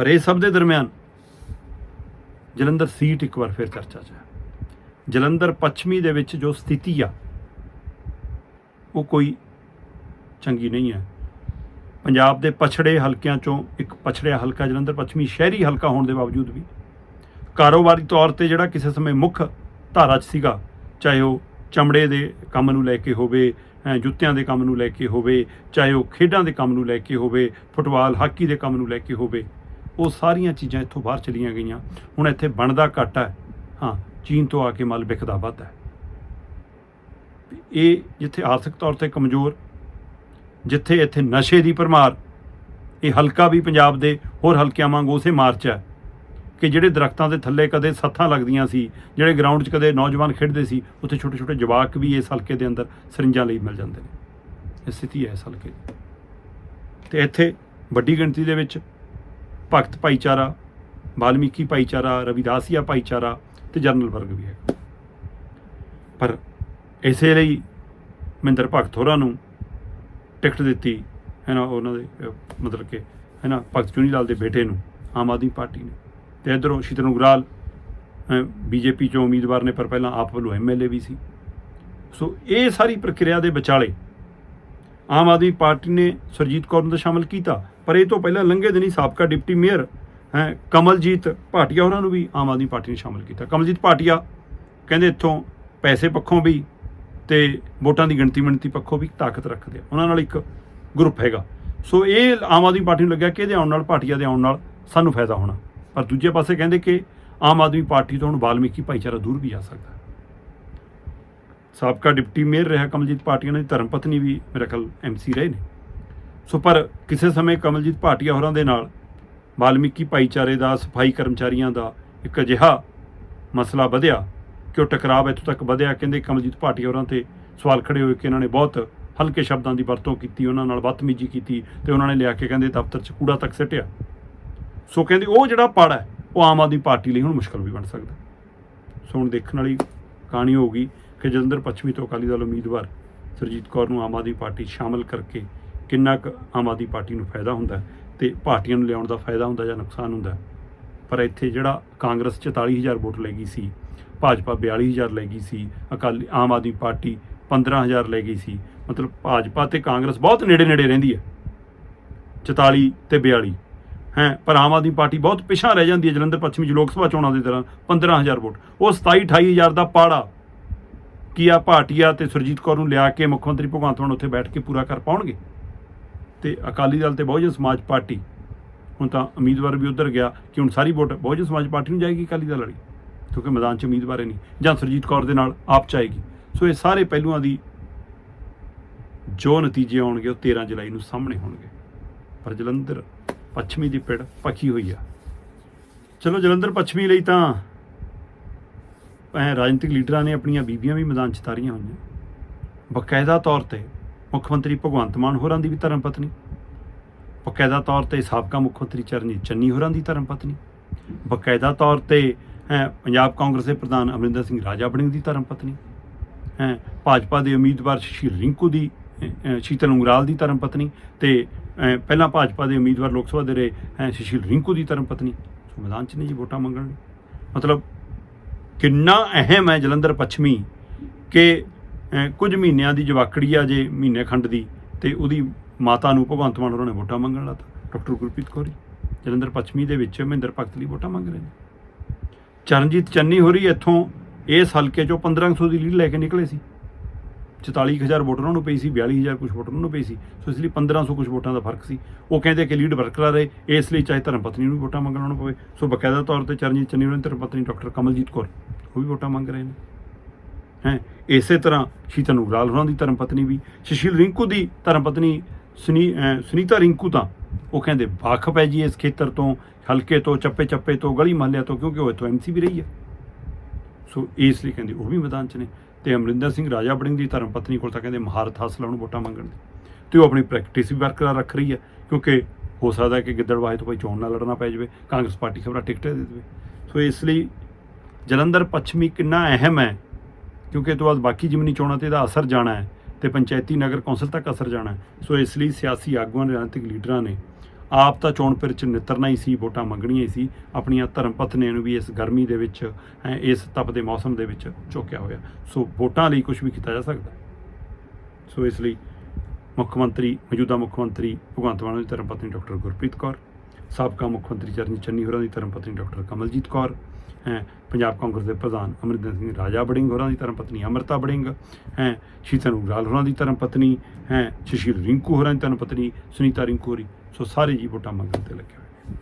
ਪਰ ਇਹ ਸਭ ਦੇ ਦਰਮਿਆਨ ਜਲੰਧਰ ਸੀਟ ਇੱਕ ਵਾਰ ਫਿਰ ਚਰਚਾ 'ਚ ਹੈ। ਜਲੰਧਰ ਪੱਛਮੀ ਦੇ ਵਿੱਚ ਜੋ ਸਥਿਤੀ ਆ, ਉਹ ਕੋਈ ਚੰਗੀ ਨਹੀਂ ਹੈ। ਪੰਜਾਬ ਦੇ ਪਛੜੇ ਹਲਕਿਆਂ ਚੋਂ ਇੱਕ ਪਛੜਿਆ ਹਲਕਾ, ਜਲੰਧਰ ਪੱਛਮੀ ਸ਼ਹਿਰੀ ਹਲਕਾ ਹੋਣ ਦੇ ਬਾਵਜੂਦ ਵੀ ਕਾਰੋਬਾਰੀ ਤੌਰ ਤੇ ਜਿਹੜਾ ਕਿਸੇ ਸਮੇਂ ਮੁੱਖ ਧਾਰਾ 'ਚ ਸੀਗਾ, ਚਾਹੇ ਉਹ ਚਮੜੇ ਦੇ ਕੰਮ ਨੂੰ ਲੈ ਕੇ ਹੋਵੇ ਜੁੱਤਿਆਂ ਦੇ ਕੰਮ ਨੂੰ ਲੈ ਕੇ ਹੋਵੇ, ਚਾਹੇ ਉਹ ਖੇਡਾਂ ਦੇ ਕੰਮ ਨੂੰ ਲੈ ਕੇ ਹੋਵੇ, ਫੁੱਟਬਾਲ, ਹਾਕੀ ਦੇ ਕੰਮ ਨੂੰ ਲੈ ਕੇ ਹੋਵੇ ਉਹ ਸਾਰੀਆਂ ਚੀਜ਼ਾਂ ਇੱਥੋਂ ਬਾਹਰ ਚਲੀਆਂ ਗਈਆਂ। ਹੁਣ ਇੱਥੇ ਬਣਦਾ ਘੱਟ ਹੈ। ਹਾਂ, ਚੀਨ ਤੋਂ ਆ ਕੇ ਮਾਲ ਵਿਕਦਾ ਵੱਧ ਹੈ। ਇਹ ਜਿੱਥੇ ਆਰਥਿਕ ਤੌਰ ਤੇ ਕਮਜ਼ੋਰ, ਜਿੱਥੇ ਇੱਥੇ ਨਸ਼ੇ ਦੀ ਭਰਮਾਰ, ਇਹ ਹਲਕਾ ਵੀ ਪੰਜਾਬ ਦੇ ਹੋਰ ਹਲਕਿਆਂ ਵਾਂਗ ਉਸੇ ਮਾਰਚ ਹੈ ਕਿ ਜਿਹੜੇ ਦਰਖਤਾਂ ਦੇ ਥੱਲੇ ਕਦੇ ਸੱਥਾਂ ਲੱਗਦੀਆਂ ਸੀ, ਜਿਹੜੇ ਗਰਾਊਂਡ 'ਚ ਕਦੇ ਨੌਜਵਾਨ ਖੇਡਦੇ ਸੀ, ਉੱਥੇ ਛੋਟੇ ਛੋਟੇ ਜਵਾਕ ਵੀ ਇਸ ਹਲਕੇ ਦੇ ਅੰਦਰ ਸਰਿੰਜਾਂ ਲਈ ਮਿਲ ਜਾਂਦੇ ਨੇ। ਇਹ ਸਥਿਤੀ ਹੈ ਇਸ ਹਲਕੇ ਦੀ। ਤੇ ਇੱਥੇ ਵੱਡੀ ਗਿਣਤੀ ਦੇ ਵਿੱਚ ਭਗਤ ਭਾਈਚਾਰਾ, ਵਾਲਮੀਕੀ ਭਾਈਚਾਰਾ, ਰਵਿਦਾਸੀਆ ਭਾਈਚਾਰਾ ਤੇ ਜਰਨਲ ਵਰਗ ਵੀ ਹੈ ਪਰ ਇਸੇ ਲਈ ਮਹਿੰਦਰ ਭਗਤ ਹੋਰਾਂ ਨੂੰ ਟਿਕਟ ਦਿੱਤੀ, ਹੈ ਨਾ, ਉਹਨਾਂ ਦੇ ਮਤਲਬ ਕਿ, ਹੈ ਨਾ, ਭਗਤ ਚੁਨੀ ਲਾਲ ਦੇ ਬੇਟੇ ਨੂੰ, ਆਮ ਆਦਮੀ ਪਾਰਟੀ ਨੇ। ਤੇ ਇਧਰੋਂ ਸ਼ੀਤਲ ਉਗਰਾਲ ਬੀਜੇਪੀ ਚੋਂ ਉਮੀਦਵਾਰ ਨੇ, ਪਰ ਪਹਿਲਾਂ ਆਪ ਵੱਲੋਂ ਐਮਐਲਏ ਵੀ ਸੀ। ਸੋ ਇਹ ਸਾਰੀ ਪ੍ਰਕਿਰਿਆ ਦੇ ਵਿਚਾਲੇ ਆਮ ਆਦਮੀ ਪਾਰਟੀ ਨੇ ਸੁਰਜੀਤ ਕੌਰ ਨੂੰ ਤਾਂ ਸ਼ਾਮਲ ਕੀਤਾ ਪਰ ਇਹ ਤੋਂ ਪਹਿਲਾਂ ਲੰਘੇ ਦਿਨੀ ਸਾਬਕਾ ਡਿਪਟੀ ਮੇਅਰ, ਹੈ, ਕਮਲਜੀਤ ਭਾਟੀਆ ਉਹਨਾਂ ਨੂੰ ਵੀ ਆਮ ਆਦਮੀ ਪਾਰਟੀ ਨੇ ਸ਼ਾਮਲ ਕੀਤਾ। ਕਮਲਜੀਤ ਭਾਟੀਆ ਕਹਿੰਦੇ ਇੱਥੋਂ ਪੈਸੇ ਪੱਖੋਂ ਵੀ ਤੇ ਵੋਟਾਂ ਦੀ ਗਿਣਤੀ ਮਿਣਤੀ ਪੱਖੋਂ ਵੀ ਤਾਕਤ ਰੱਖਦੇ ਆ। ਉਹਨਾਂ ਨਾਲ ਇੱਕ ਗਰੁੱਪ ਹੈਗਾ। ਸੋ ਇਹ ਆਮ ਆਦਮੀ ਪਾਰਟੀ ਨੂੰ ਲੱਗਿਆ ਕਿ ਇਹਦੇ ਆਉਣ ਨਾਲ, ਭਾਟੀਆ ਦੇ ਆਉਣ ਨਾਲ ਸਾਨੂੰ ਫਾਇਦਾ ਹੋਣਾ। ਪਰ ਦੂਜੇ ਪਾਸੇ ਕਹਿੰਦੇ ਕਿ ਆਮ ਆਦਮੀ ਪਾਰਟੀ ਤੋਂ ਹੁਣ ਵਾਲਮੀਕੀ ਭਾਈਚਾਰਾ ਦੂਰ ਵੀ ਜਾ ਸਕਦਾ ਸਾਬਕਾ ਡਿਪਟੀ ਮੇਅਰ ਰਿਹਾ ਕਮਲਜੀਤ ਭਾਟੀਆ ਨੇ ਧਰਮ ਪਤਨੀ ਵੀ ਮੇਰੇ ਖਿਆਲ ਐਮਸੀ ਰਹੇ ਨੇ। ਸੋ ਪਰ ਕਿਸੇ ਸਮੇਂ ਕਮਲਜੀਤ ਭਾਟੀਆ ਹੋਰਾਂ ਦੇ ਨਾਲ, ਵਾਲਮੀਕੀ ਭਾਈਚਾਰੇ ਦਾ, ਸਫ਼ਾਈ ਕਰਮਚਾਰੀਆਂ ਦਾ ਇੱਕ ਅਜਿਹਾ ਮਸਲਾ ਵਧਿਆ, ਕਿ ਉਹ ਟਕਰਾਵ ਇੱਥੋਂ ਤੱਕ ਵਧਿਆ। ਕਹਿੰਦੇ ਕਮਲਜੀਤ ਭਾਟੀਆ ਹੋਰਾਂ ਤੇ ਸਵਾਲ ਖੜੇ ਹੋਏ ਕਿ ਇਹਨਾਂ ਨੇ ਬਹੁਤ ਹਲਕੇ ਸ਼ਬਦਾਂ ਦੀ ਵਰਤੋਂ ਕੀਤੀ, ਉਹਨਾਂ ਨਾਲ ਬਦਤਮੀਜ਼ੀ ਕੀਤੀ ਤੇ ਉਹਨਾਂ ਨੇ ਲਿਆ ਕੇ ਕਹਿੰਦੇ ਦਫ਼ਤਰ 'ਚ ਕੂੜਾ ਤੱਕ ਸਿੱਟਿਆ। ਸੋ ਕਹਿੰਦੇ ਉਹ ਜਿਹੜਾ ਪਾੜਾ ਹੈ, ਉਹ ਆਮ ਆਦਮੀ ਪਾਰਟੀ ਲਈ ਹੁਣ ਮੁਸ਼ਕਲ ਵੀ ਬਣ ਸਕਦਾ। ਸੋ ਹੁਣ ਦੇਖਣ ਵਾਲੀ ਕਹਾਣੀ ਹੋਊਗੀ ਕਿ ਜਲੰਧਰ ਪੱਛਮੀ ਤੋਂ ਅਕਾਲੀ ਦਲ ਉਮੀਦਵਾਰ ਸਰਜੀਤ ਕੌਰ ਨੂੰ ਆਮ ਆਦਮੀ ਪਾਰਟੀ ਸ਼ਾਮਲ ਕਰਕੇ ਕਿੰਨਾ ਕੁ ਆਮ ਆਦਮੀ ਪਾਰਟੀ ਨੂੰ ਫਾਇਦਾ ਹੁੰਦਾ ਹੈ ਤੇ ਪਾਰਟੀਆਂ ਨੂੰ ਲਿਆਉਣ ਦਾ ਫਾਇਦਾ ਹੁੰਦਾ ਜਾਂ ਨੁਕਸਾਨ ਹੁੰਦਾ ਪਰ ਇੱਥੇ ਜਿਹੜਾ ਕਾਂਗਰਸ 44000 ਵੋਟ ਲੈ ਗਈ ਸੀ, ਭਾਜਪਾ 42000 ਲੈ ਗਈ ਸੀ, ਅਕਾਲੀ ਆਮ ਆਦਮੀ ਪਾਰਟੀ 15000 ਲੈ ਗਈ ਸੀ, ਮਤਲਬ ਭਾਜਪਾ ਤੇ ਕਾਂਗਰਸ ਬਹੁਤ ਨੇੜੇ ਨੇੜੇ ਰਹਿੰਦੀ ਹੈ 44 ਤੇ 42 ਹੈ, ਪਰ ਆਮ ਆਦਮੀ ਪਾਰਟੀ ਬਹੁਤ ਪਿਛਾਂ ਰਹਿ ਜਾਂਦੀ ਹੈ ਜਲੰਧਰ ਪੱਛਮੀ ਚ ਲੋਕ ਸਭਾ ਚੋਣਾਂ ਦੇ ਦੌਰਾਨ 15000 ਵੋਟ। ਉਹ 27 28000 ਦਾ ਪਾੜਾ ਕੀ ਆ ਭਾਟੀਆ ਤੇ ਸੁਰਜੀਤ ਕੌਰ ਨੂੰ ਲਿਆ ਕੇ ਮੁੱਖ ਮੰਤਰੀ ਭਗਵੰਤ ਮਾਨ ਉੱਥੇ ਬੈਠ ਕੇ ਪੂਰਾ ਕਰ ਪਾਉਣਗੇ? ਤੇ ਅਕਾਲੀ ਦਲ ਤੇ ਬਹੁਜਨ ਸਮਾਜ ਪਾਰਟੀ, ਹੁਣ ਤਾਂ ਉਮੀਦਵਾਰ ਵੀ ਉਧਰ ਗਿਆ ਕਿ ਹੁਣ ਸਾਰੀ ਵੋਟ ਬਹੁਜਨ ਸਮਾਜ ਪਾਰਟੀ ਨੂੰ ਜਾਏਗੀ ਅਕਾਲੀ ਦਲ ਵਾਲੀ? ਕਿਉਂਕਿ ਮੈਦਾਨ 'ਚ ਉਮੀਦਵਾਰ ਹੀ ਨਹੀਂ। ਜਾਂ ਸੁਰਜੀਤ ਕੌਰ ਦੇ ਨਾਲ ਆਪ ਚਾਹੇਗੀ ਸੋ ਇਹ ਸਾਰੇ ਪਹਿਲੂਆਂ ਦੀ ਜੋ ਨਤੀਜੇ ਆਉਣਗੇ, ਉਹ 13 ਜੁਲਾਈ ਨੂੰ ਸਾਹਮਣੇ ਹੋਣਗੇ। ਪਰ ਜਲੰਧਰ ਪੱਛਮੀ ਦੀ ਪਿੜ ਪੱਕੀ ਹੋਈ ਆ। ਚਲੋ ਜਲੰਧਰ ਪੱਛਮੀ ਲਈ ਤਾਂ ਐ ਰਾਜਨੀਤਿਕ ਲੀਡਰਾਂ ਨੇ ਆਪਣੀਆਂ ਬੀਬੀਆਂ ਵੀ ਮੈਦਾਨ 'ਚ ਤਾਰੀਆਂ ਹੋਈਆਂ। ਬਕਾਇਦਾ ਤੌਰ ਤੇ ਮੁੱਖ ਮੰਤਰੀ ਭਗਵੰਤ ਮਾਨ ਹੋਰਾਂ ਦੀ ਵੀ ਧਰਮ ਪਤਨੀ। ਬਕਾਇਦਾ ਤੌਰ ਤੇ ਸਾਬਕਾ ਮੁੱਖ ਮੰਤਰੀ ਚਰਨਜੀਤ ਚੰਨੀ ਹੋਰਾਂ ਦੀ ਧਰਮ ਪਤਨੀ। ਬਕਾਇਦਾ ਤੌਰ ਤੇ ਪੰਜਾਬ ਕਾਂਗਰਸ ਦੇ ਪ੍ਰਧਾਨ ਅਮਰਿੰਦਰ ਸਿੰਘ ਰਾਜਾ ਬੜਿੰਗ ਦੀ ਧਰਮ ਪਤਨੀ। ਹੈ, ਭਾਜਪਾ ਦੇ ਉਮੀਦਵਾਰ ਸ਼ਸ਼ੀਲ ਰਿੰਕੂ ਦੀ ਸ਼ੀਤਲ ਉਂਗਰਾਲ ਦੀ ਧਰਮ ਪਤਨੀ ਤੇ ਪਹਿਲਾਂ ਭਾਜਪਾ ਦੇ ਉਮੀਦਵਾਰ ਲੋਕ ਸਭਾ ਦੇ ਰਹੇ, ਹੈ, ਸ਼ਸ਼ੀਲ ਰਿੰਕੂ ਦੀ ਧਰਮ ਪਤਨੀ। ਮੈਦਾਨ 'ਚ ਨਹੀਂ ਜੀ ਵੋਟਾਂ ਮੰਗਣ ਲਈ। ਮਤਲਬ ਕਿੰਨਾ ਅਹਿਮ ਹੈ ਜਲੰਧਰ ਪੱਛਮੀ ਕਿ ਕੁਝ ਮਹੀਨਿਆਂ ਦੀ ਜਵਾਕੜੀ ਆ ਜੇ ਮਹੀਨੇ ਖੰਡ ਦੀ, ਤੇ ਉਹਦੀ ਮਾਤਾ ਨੂੰ ਭਗਵੰਤ ਮਾਨ ਹੋਰਾਂ ਨੇ ਵੋਟਾਂ ਮੰਗਣ ਲਾਤਾ। ਡਾਕਟਰ ਗੁਰਪ੍ਰੀਤ ਕੌਰੀ ਜਲੰਧਰ ਪੱਛਮੀ ਦੇ ਵਿੱਚ ਮਹਿੰਦਰ ਭਗਤ ਲਈ ਵੋਟਾਂ ਮੰਗ ਰਹੇ ਨੇ। ਚਰਨਜੀਤ ਚੰਨੀ ਹੋਰੀ ਇੱਥੋਂ ਇਸ ਹਲਕੇ ਚੋਂ 1500 ਦੀ ਲੀਡ ਲੈ ਕੇ ਨਿਕਲੇ ਸੀ। 44000 ਵੋਟ ਉਹਨਾਂ ਨੂੰ ਪਈ ਸੀ 42000 ਕੁਝ ਵੋਟ ਉਹਨਾਂ ਨੂੰ ਪਈ ਸੀ। ਸੋ ਇਸ ਲਈ 1500 ਕੁਝ ਵੋਟਾਂ ਦਾ ਫ਼ਰਕ ਸੀ। ਉਹ ਕਹਿੰਦੇ ਕਿ ਲੀਡ ਬਰਕਰਾਰ ਰਹੇ, ਇਸ ਲਈ ਚਾਹੇ ਧਰਮ ਪਤਨੀ ਨੂੰ ਵੋਟਾਂ ਮੰਗਣ ਮੰਗਣਾ ਪਵੇ। ਸੋ ਬਕਾਇਦਾ ਤੌਰ ਤੇ ਚਰਨਜੀਤ ਚੰਨੀ ਹੋਰਾਂ ਦੀ ਧਰਮ ਪਤਨੀ ਡਾਕਟਰ ਕਮਲਜੀਤ ਕੌਰ, ਉਹ ਵੀ ਵੋਟਾਂ ਮੰਗ ਰਹੇ ਨੇ। ਹੈ? ਇਸੇ ਤਰ੍ਹਾਂ ਸ਼ੀਤਲ ਉਗਰਾਲ ਹੋਰਾਂ ਦੀ ਧਰਮ ਪਤਨੀ ਵੀ ਸੁਸ਼ੀਲ ਰਿੰਕੂ ਦੀ ਧਰਮ ਪਤਨੀ ਸੁਨੀ ਸੁਨੀਤਾ ਰਿੰਕੂ ਤਾਂ, ਉਹ ਕਹਿੰਦੇ ਵਾਕਫ ਹੈ ਜੀ ਇਸ ਖੇਤਰ ਤੋਂ, ਹਲਕੇ ਤੋਂ, ਚੱਪੇ ਚੱਪੇ ਤੋਂ, ਗਲੀ ਮਹੱਲਿਆਂ ਤੋਂ, ਕਿਉਂਕਿ ਉਹ ਇੱਥੋਂ ਐਮਸੀ ਵੀ ਰਹੀ ਹੈ। ਸੋ ਇਸ ਲਈ ਕਹਿੰਦੇ ਉਹ ਵੀ ਮੈਦਾਨ 'ਚ ਨੇ ਤੇ ਅਮਰਿੰਦਰ ਸਿੰਘ ਰਾਜਾ ਬੜਿੰਗ ਦੀ ਧਰਮ ਪਤਨੀ ਕੋਲ ਤਾਂ ਕਹਿੰਦੇ ਮਹਾਰਤ ਹਾਸਲ ਨੂੰ ਵੋਟਾਂ ਮੰਗਣ ਦੀ। ਤੇ ਉਹ ਆਪਣੀ ਪ੍ਰੈਕਟਿਸ ਵੀ ਬਰਕਰਾਰ ਰੱਖ ਰਹੀ ਹੈ, ਕਿਉਂਕਿ ਹੋ ਸਕਦਾ ਕਿ ਗਿੱਦੜਵਾਹੇ ਤੋਂ ਭਾਈ ਚੋਣ ਨਾ ਲੜਨਾ ਪੈ ਜਾਵੇ, ਕਾਂਗਰਸ ਪਾਰਟੀ ਖਬਰਾਂ ਟਿਕਟ ਦੇ ਦੇਵੇ। ਸੋ ਇਸ ਲਈ ਜਲੰਧਰ ਪੱਛਮੀ ਕਿੰਨਾ ਅਹਿਮ ਹੈ ਕਿਉਂਕਿ ਇਹ ਤੋਂ ਬਾਅਦ ਬਾਕੀ ਜਿਮਨੀ ਚੋਣਾਂ ਤੇ ਇਹਦਾ ਅਸਰ ਜਾਣਾ ਹੈ ਤੇ ਪੰਚਾਇਤੀ ਨਗਰ ਕੌਂਸਲ ਤੱਕ ਅਸਰ ਜਾਣਾ ਸੋ ਇਸ ਲਈ ਸਿਆਸੀ ਆਗੂਆਂ ਰਾਜਨੀਤਿਕ ਲੀਡਰਾਂ ਨੇ ਆਪ ਤਾਂ ਚੋਣ ਫਿਰ ਚ ਨਿਤਰਨਾ ਹੀ ਸੀ ਵੋਟਾਂ ਮੰਗਣੀਆਂ ਹੀ ਸੀ ਆਪਣੀਆਂ ਧਰਮ ਪਤਨੀਆਂ ਨੂੰ ਵੀ ਇਸ ਗਰਮੀ ਦੇ ਵਿੱਚ ਹੈਂ, ਇਸ ਤਪਦੇ ਮੌਸਮ ਦੇ ਵਿੱਚ ਝੋਕਿਆ ਹੋਇਆ। ਸੋ ਵੋਟਾਂ ਲਈ ਕੁਝ ਵੀ ਕੀਤਾ ਜਾ ਸਕਦਾ। ਸੋ ਇਸ ਲਈ ਮੁੱਖ ਮੰਤਰੀ ਮੌਜੂਦਾ ਮੁੱਖ ਮੰਤਰੀ ਭਗਵੰਤ ਮਾਨ ਦੀ ਧਰਮ ਪਤਨੀ ਡਾਕਟਰ ਗੁਰਪ੍ਰੀਤ ਕੌਰ ਸਾਬਕਾ ਮੁੱਖ ਮੰਤਰੀ ਚਰਨਜੀਤ ਚੰਨੀ ਹੋਰਾਂ ਦੀ ਧਰਮ ਪਤਨੀ ਡਾਕਟਰ ਕਮਲਜੀਤ ਕੌਰ ਪੰਜਾਬ ਕਾਂਗਰਸ ਦੇ ਪ੍ਰਧਾਨ ਅਮਰਿੰਦਰ ਸਿੰਘ ਰਾਜਾ ਬੜਿੰਗ ਹੋਰਾਂ ਦੀ ਧਰਮ ਪਤਨੀ ਅਮਰਤਾ ਬੜਿੰਗ ਹੈ ਸ਼ੀਤਲ ਉਗਰਾਲ ਹੋਰਾਂ ਦੀ ਧਰਮ ਪਤਨੀ, ਹੈ ਸੁਸ਼ੀਲ ਰਿੰਕੂ ਹੋਰਾਂ ਦੀ ਧਰਮ ਪਤਨੀ, ਸੁਨੀਤਾ ਰਿੰਕੂ ਹੋਰੀ, ਸੋ ਸਾਰੇ ਜੀ ਵੋਟਾਂ ਮੰਗਣ ਤੇ ਲੱਗੇ ਹੋਏ ਨੇ।